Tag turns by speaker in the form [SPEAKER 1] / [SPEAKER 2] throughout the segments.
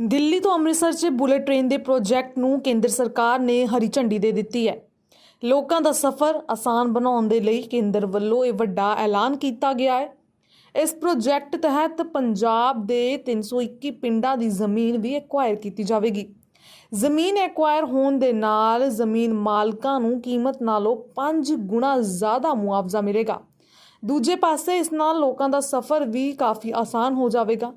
[SPEAKER 1] ਦਿੱਲੀ ਤੋਂ ਅੰਮ੍ਰਿਤਸਰ 'ਚ bullet train ਦੇ ਪ੍ਰੋਜੈਕਟ ਨੂੰ ਕੇਂਦਰ ਸਰਕਾਰ ਨੇ ਹਰੀ ਝੰਡੀ ਦੇ ਦਿੱਤੀ ਹੈ। ਲੋਕਾਂ ਦਾ ਸਫ਼ਰ ਆਸਾਨ ਬਣਾਉਣ ਦੇ ਲਈ ਕੇਂਦਰ ਵੱਲੋਂ ਇਹ ਵੱਡਾ ਐਲਾਨ ਕੀਤਾ ਗਿਆ ਹੈ। ਇਸ ਪ੍ਰੋਜੈਕਟ ਤਹਿਤ ਪੰਜਾਬ ਦੇ 321 ਪਿੰਡਾਂ ਦੀ ਜ਼ਮੀਨ ਵੀ ਐਕਵਾਇਰ ਕੀਤੀ ਜਾਵੇਗੀ। ਜ਼ਮੀਨ ਐਕਵਾਇਰ ਹੋਣ ਦੇ ਨਾਲ ਜ਼ਮੀਨ ਮਾਲਕਾਂ ਨੂੰ ਕੀਮਤ ਨਾਲੋਂ 5 ਗੁਣਾ ਜ਼ਿਆਦਾ ਮੁਆਵਜ਼ਾ ਮਿਲੇਗਾ। ਦੂਜੇ ਪਾਸੇ ਇਸ ਨਾਲ ਲੋਕਾਂ ਦਾ ਸਫ਼ਰ ਵੀ ਕਾਫੀ ਆਸਾਨ ਹੋ ਜਾਵੇਗਾ।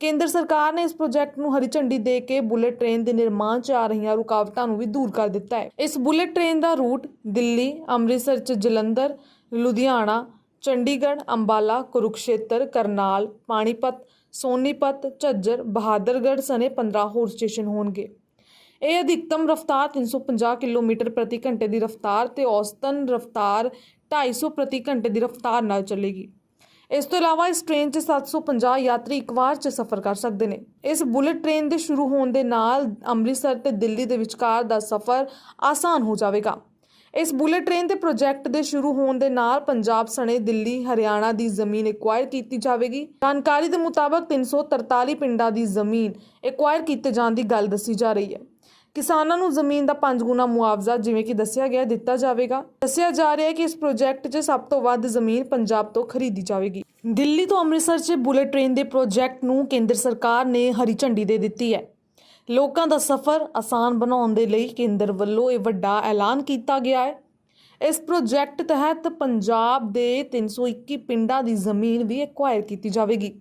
[SPEAKER 1] ਕੇਂਦਰ ਸਰਕਾਰ ਨੇ ਇਸ ਪ੍ਰੋਜੈਕਟ ਨੂੰ ਹਰੀ ਝੰਡੀ ਦੇ ਕੇ ਬੁਲੇਟ ਟ੍ਰੇਨ ਦੇ ਨਿਰਮਾਣ 'ਚ ਆ ਰਹੀਆਂ ਰੁਕਾਵਟਾਂ ਨੂੰ ਵੀ ਦੂਰ ਕਰ ਦਿੱਤਾ ਹੈ। ਇਸ ਬੁਲੇਟ ਟ੍ਰੇਨ ਦਾ ਰੂਟ ਦਿੱਲੀ, ਅੰਮ੍ਰਿਤਸਰ 'ਚ ਜਲੰਧਰ, ਲੁਧਿਆਣਾ, ਚੰਡੀਗੜ੍ਹ, ਅੰਬਾਲਾ, ਕੁਰੂਕਸ਼ੇਤਰ, ਕਰਨਾਲ, ਪਾਣੀਪਤ, ਸੋਨੀਪਤ, ਝੱਜਰ, ਬਹਾਦਰਗੜ੍ਹ ਸਨੇ 15 ਹੋਰ ਸਟੇਸ਼ਨ ਹੋਣਗੇ। ਇਹ ਅਧਿਕਤਮ ਰਫ਼ਤਾਰ 350 ਕਿਲੋਮੀਟਰ ਪ੍ਰਤੀ ਘੰਟੇ ਦੀ ਰਫ਼ਤਾਰ ਤੇ ਔਸਤਨ ਰਫ਼ਤਾਰ 250 ਪ੍ਰਤੀ ਘੰਟੇ ਦੀ ਰਫ਼ਤਾਰ ਨਾਲ ਚੱਲੇਗੀ। ਇਸ ਤੋਂ ਇਲਾਵਾ ਇਸ ਟ੍ਰੇਨ 'ਚ 750 ਯਾਤਰੀ ਇੱਕ ਵਾਰ 'ਚ ਸਫ਼ਰ ਕਰ ਸਕਦੇ ਨੇ। ਇਸ ਬੁਲੇਟ ਟ੍ਰੇਨ ਦੇ ਸ਼ੁਰੂ ਹੋਣ ਦੇ ਨਾਲ ਅੰਮ੍ਰਿਤਸਰ ਤੇ ਦਿੱਲੀ ਦੇ ਵਿਚਕਾਰ ਦਾ ਸਫ਼ਰ ਆਸਾਨ ਹੋ ਜਾਵੇਗਾ। ਇਸ ਬੁਲੇਟ ਟ੍ਰੇਨ ਦੇ ਪ੍ਰੋਜੈਕਟ ਦੇ ਸ਼ੁਰੂ ਹੋਣ ਦੇ ਨਾਲ ਪੰਜਾਬ ਸਣੇ ਦਿੱਲੀ, ਹਰਿਆਣਾ ਦੀ ਜ਼ਮੀਨ ਐਕਵਾਇਰ ਕੀਤੀ ਜਾਵੇਗੀ। ਜਾਣਕਾਰੀ ਦੇ ਮੁਤਾਬਕ 343 ਪਿੰਡਾਂ ਦੀ ਜ਼ਮੀਨ ਐਕਵਾਇਰ ਕੀਤੇ ਜਾਣ ਦੀ ਗੱਲ ਦੱਸੀ ਜਾ ਰਹੀ ਹੈ। ਕਿਸਾਨਾਂ ਨੂੰ ਜ਼ਮੀਨ ਦਾ 5 ਗੁਣਾ ਮੁਆਵਜ਼ਾ ਜਿਵੇਂ ਕਿ ਦੱਸਿਆ ਗਿਆ, ਦਿੱਤਾ ਜਾਵੇਗਾ। ਦੱਸਿਆ ਜਾ ਰਿਹਾ ਹੈ ਕਿ ਇਸ ਪ੍ਰੋਜੈਕਟ 'ਚ ਸਭ ਤੋਂ ਵੱਧ ਜ਼ਮੀਨ ਪੰਜਾਬ ਤੋਂ ਖਰੀਦੀ ਜਾਵੇਗੀ। ਦਿੱਲੀ ਤੋਂ ਅੰਮ੍ਰਿਤਸਰ 'ਚ ਬੁਲੇਟ ਟ੍ਰੇਨ ਦੇ ਪ੍ਰੋਜੈਕਟ ਨੂੰ ਕੇਂਦਰ ਸਰਕਾਰ ਨੇ ਹਰੀ ਝੰਡੀ ਦੇ ਦਿੱਤੀ ਹੈ। ਲੋਕਾਂ ਦਾ ਸਫ਼ਰ ਆਸਾਨ ਬਣਾਉਣ ਦੇ ਲਈ ਕੇਂਦਰ ਵੱਲੋਂ ਇਹ ਵੱਡਾ ਐਲਾਨ ਕੀਤਾ ਗਿਆ ਹੈ। ਇਸ ਪ੍ਰੋਜੈਕਟ ਤਹਿਤ ਪੰਜਾਬ ਦੇ 321 ਪਿੰਡਾਂ ਦੀ ਜ਼ਮੀਨ ਵੀ ਐਕਵਾਇਰ ਕੀਤੀ ਜਾਵੇਗੀ।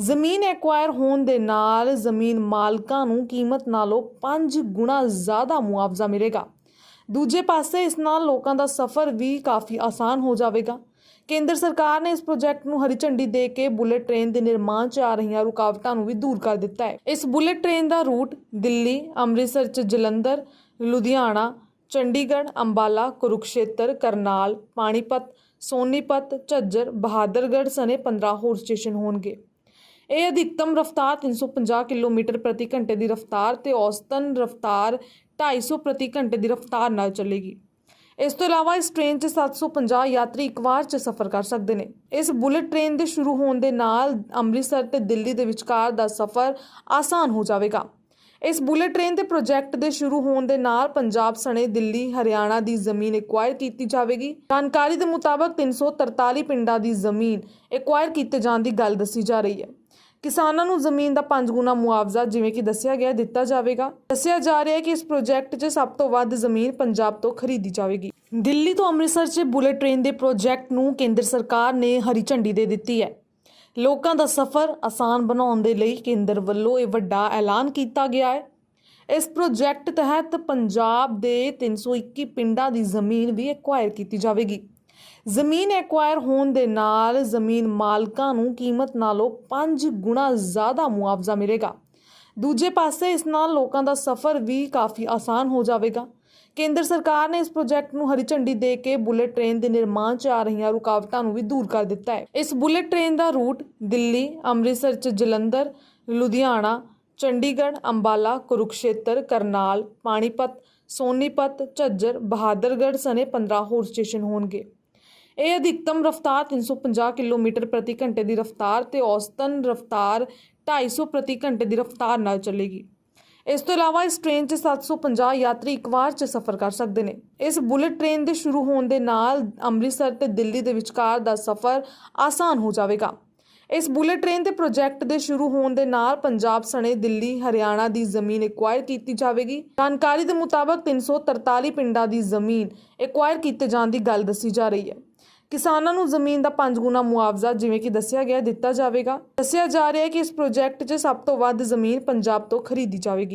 [SPEAKER 1] ਜ਼ਮੀਨ ਐਕਵਾਇਰ ਹੋਣ ਦੇ ਨਾਲ ਜ਼ਮੀਨ ਮਾਲਕਾਂ ਨੂੰ ਕੀਮਤ ਨਾਲੋਂ 5 ਗੁਣਾ ਜ਼ਿਆਦਾ ਮੁਆਵਜ਼ਾ ਮਿਲੇਗਾ। ਦੂਜੇ ਪਾਸੇ ਇਸ ਨਾਲ ਲੋਕਾਂ ਦਾ ਸਫ਼ਰ ਵੀ ਕਾਫੀ ਆਸਾਨ ਹੋ ਜਾਵੇਗਾ। ਕੇਂਦਰ ਸਰਕਾਰ ਨੇ ਇਸ ਪ੍ਰੋਜੈਕਟ ਨੂੰ ਹਰੀ ਝੰਡੀ ਦੇ ਕੇ ਬੁਲੇਟ ਟ੍ਰੇਨ ਦੇ ਨਿਰਮਾਣ 'ਚ ਆ ਰਹੀਆਂ ਰੁਕਾਵਟਾਂ ਨੂੰ ਵੀ ਦੂਰ ਕਰ ਦਿੱਤਾ ਹੈ। ਇਸ ਬੁਲੇਟ ਟ੍ਰੇਨ ਦਾ ਰੂਟ ਦਿੱਲੀ, ਅੰਮ੍ਰਿਤਸਰ 'ਚ ਜਲੰਧਰ, ਲੁਧਿਆਣਾ, ਚੰਡੀਗੜ੍ਹ, ਅੰਬਾਲਾ, ਕੁਰੂਕਸ਼ੇਤਰ, ਕਰਨਾਲ, ਪਾਣੀਪਤ, ਸੋਨੀਪਤ, ਝੱਜਰ, ਬਹਾਦਰਗੜ੍ਹ ਸਨੇ 15 ਹੋਰ ਸਟੇਸ਼ਨ ਹੋਣਗੇ। ਇਹ ਅਧਿਕਤਮ ਰਫ਼ਤਾਰ 350 ਕਿਲੋਮੀਟਰ ਪ੍ਰਤੀ ਘੰਟੇ ਦੀ ਰਫ਼ਤਾਰ ਤੇ ਔਸਤਨ ਰਫ਼ਤਾਰ 250 ਪ੍ਰਤੀ ਘੰਟੇ ਦੀ ਰਫ਼ਤਾਰ ਨਾਲ ਚੱਲੇਗੀ। ਇਸ ਤੋਂ ਇਲਾਵਾ ਇਸ ਟ੍ਰੇਨ 'ਚ 750 ਯਾਤਰੀ ਇੱਕ ਵਾਰ 'ਚ ਸਫ਼ਰ ਕਰ ਸਕਦੇ ਨੇ। ਇਸ ਬੁਲੇਟ ਟ੍ਰੇਨ ਦੇ ਸ਼ੁਰੂ ਹੋਣ ਦੇ ਨਾਲ ਅੰਮ੍ਰਿਤਸਰ ਤੇ ਦਿੱਲੀ ਦੇ ਵਿਚਕਾਰ ਦਾ ਸਫ਼ਰ ਆਸਾਨ ਹੋ ਜਾਵੇਗਾ। ਇਸ ਬੁਲੇਟ ਟ੍ਰੇਨ ਦੇ ਪ੍ਰੋਜੈਕਟ ਦੇ ਸ਼ੁਰੂ ਹੋਣ ਦੇ ਨਾਲ ਪੰਜਾਬ ਸਣੇ ਦਿੱਲੀ, ਹਰਿਆਣਾ ਦੀ ਜ਼ਮੀਨ ਐਕਵਾਇਰ ਕੀਤੀ ਜਾਵੇਗੀ। ਜਾਣਕਾਰੀ ਦੇ ਮੁਤਾਬਕ 343 ਪਿੰਡਾਂ ਦੀ ਜ਼ਮੀਨ ਐਕਵਾਇਰ ਕੀਤੇ ਜਾਣ ਦੀ ਗੱਲ ਦੱਸੀ ਜਾ ਰਹੀ ਹੈ। ਕਿਸਾਨਾਂ ਨੂੰ ਜ਼ਮੀਨ ਦਾ 5 ਗੁਣਾ ਮੁਆਵਜ਼ਾ, ਜਿਵੇਂ ਕਿ ਦੱਸਿਆ ਗਿਆ, ਦਿੱਤਾ ਜਾਵੇਗਾ। ਦੱਸਿਆ ਜਾ ਰਿਹਾ ਹੈ ਕਿ ਇਸ ਪ੍ਰੋਜੈਕਟ 'ਚ ਸਭ ਤੋਂ ਵੱਧ ਜ਼ਮੀਨ ਪੰਜਾਬ ਤੋਂ ਖਰੀਦੀ ਜਾਵੇਗੀ। ਦਿੱਲੀ ਤੋਂ ਅੰਮ੍ਰਿਤਸਰ 'ਚ ਬੁਲੇਟ ਟ੍ਰੇਨ ਦੇ ਪ੍ਰੋਜੈਕਟ ਨੂੰ ਕੇਂਦਰ ਸਰਕਾਰ ਨੇ ਹਰੀ ਝੰਡੀ ਦੇ ਦਿੱਤੀ ਹੈ। ਲੋਕਾਂ ਦਾ ਸਫ਼ਰ ਆਸਾਨ ਬਣਾਉਣ ਦੇ ਲਈ ਕੇਂਦਰ ਵੱਲੋਂ ਇਹ ਵੱਡਾ ਐਲਾਨ ਕੀਤਾ ਗਿਆ ਹੈ। ਇਸ ਪ੍ਰੋਜੈਕਟ ਤਹਿਤ ਪੰਜਾਬ ਦੇ 321 ਪਿੰਡਾਂ ਦੀ ਜ਼ਮੀਨ ਵੀ ਐਕਵਾਇਰ ਕੀਤੀ ਜਾਵੇਗੀ। ਜ਼ਮੀਨ ਐਕਵਾਇਰ ਹੋਣ ਦੇ ਨਾਲ ਜ਼ਮੀਨ ਮਾਲਕਾਂ ਨੂੰ ਕੀਮਤ ਨਾਲੋਂ 5 ਗੁਣਾ ਜ਼ਿਆਦਾ ਮੁਆਵਜ਼ਾ ਮਿਲੇਗਾ। ਦੂਜੇ ਪਾਸੇ ਇਸ ਨਾਲ ਲੋਕਾਂ ਦਾ ਸਫ਼ਰ ਵੀ ਕਾਫੀ ਆਸਾਨ ਹੋ ਜਾਵੇਗਾ। ਕੇਂਦਰ ਸਰਕਾਰ ਨੇ ਇਸ ਪ੍ਰੋਜੈਕਟ ਨੂੰ ਹਰੀ ਝੰਡੀ ਦੇ ਕੇ ਬੁਲੇਟ ਟ੍ਰੇਨ ਦੇ ਨਿਰਮਾਣ 'ਚ ਆ ਰਹੀਆਂ ਰੁਕਾਵਟਾਂ ਨੂੰ ਵੀ ਦੂਰ ਕਰ ਦਿੱਤਾ ਹੈ। ਇਸ ਬੁਲੇਟ ਟ੍ਰੇਨ ਦਾ ਰੂਟ ਦਿੱਲੀ, ਅੰਮ੍ਰਿਤਸਰ 'ਚ ਜਲੰਧਰ, ਲੁਧਿਆਣਾ, ਚੰਡੀਗੜ੍ਹ, ਅੰਬਾਲਾ, ਕੁਰੂਕਸ਼ੇਤਰ, ਕਰਨਾਲ, ਪਾਣੀਪਤ, ਸੋਨੀਪਤ, ਝੱਜਰ, ਬਹਾਦਰਗੜ੍ਹ ਸਨੇ 15 ਹੋਰ ਸਟੇਸ਼ਨ ਹੋਣਗੇ। ਇਹ ਅਧਿਕਤਮ ਰਫ਼ਤਾਰ 350 ਕਿਲੋਮੀਟਰ ਪ੍ਰਤੀ ਘੰਟੇ ਦੀ ਰਫ਼ਤਾਰ ਤੇ ਔਸਤਨ ਰਫ਼ਤਾਰ 250 ਪ੍ਰਤੀ ਘੰਟੇ ਦੀ ਰਫ਼ਤਾਰ ਨਾਲ ਚੱਲੇਗੀ। ਇਸ ਤੋਂ ਇਲਾਵਾ ਇਸ ਟ੍ਰੇਨ 'ਚ 750 ਯਾਤਰੀ ਇੱਕ ਵਾਰ 'ਚ ਸਫ਼ਰ ਕਰ ਸਕਦੇ ਨੇ। ਇਸ ਬੁਲੇਟ ਟ੍ਰੇਨ ਦੇ ਸ਼ੁਰੂ ਹੋਣ ਦੇ ਨਾਲ ਅੰਮ੍ਰਿਤਸਰ ਤੇ ਦਿੱਲੀ ਦੇ ਵਿਚਕਾਰ ਦਾ ਸਫ਼ਰ ਆਸਾਨ ਹੋ ਜਾਵੇਗਾ। ਇਸ ਬੁਲੇਟ ਟ੍ਰੇਨ ਦੇ ਪ੍ਰੋਜੈਕਟ ਦੇ ਸ਼ੁਰੂ ਹੋਣ ਦੇ ਨਾਲ ਪੰਜਾਬ ਸਣੇ ਦਿੱਲੀ, ਹਰਿਆਣਾ ਦੀ ਜ਼ਮੀਨ ਐਕਵਾਇਰ ਕੀਤੀ ਜਾਵੇਗੀ। ਜਾਣਕਾਰੀ ਦੇ ਮੁਤਾਬਕ 343 ਪਿੰਡਾਂ ਦੀ ਜ਼ਮੀਨ ਐਕਵਾਇਰ ਕੀਤੇ ਜਾਣ ਦੀ ਗੱਲ ਦੱਸੀ ਜਾ ਰਹੀ ਹੈ। ਕਿਸਾਨਾਂ ਨੂੰ ਜ਼ਮੀਨ ਦਾ 5 ਗੁਣਾ ਮੁਆਵਜ਼ਾ, ਜਿਵੇਂ ਕਿ ਦੱਸਿਆ ਗਿਆ, ਦਿੱਤਾ ਜਾਵੇਗਾ। ਦੱਸਿਆ ਜਾ ਰਿਹਾ ਹੈ ਕਿ ਇਸ ਪ੍ਰੋਜੈਕਟ 'ਚ ਸਭ ਤੋਂ ਵੱਧ ਜ਼ਮੀਨ ਪੰਜਾਬ ਤੋਂ ਖਰੀਦੀ ਜਾਵੇਗੀ।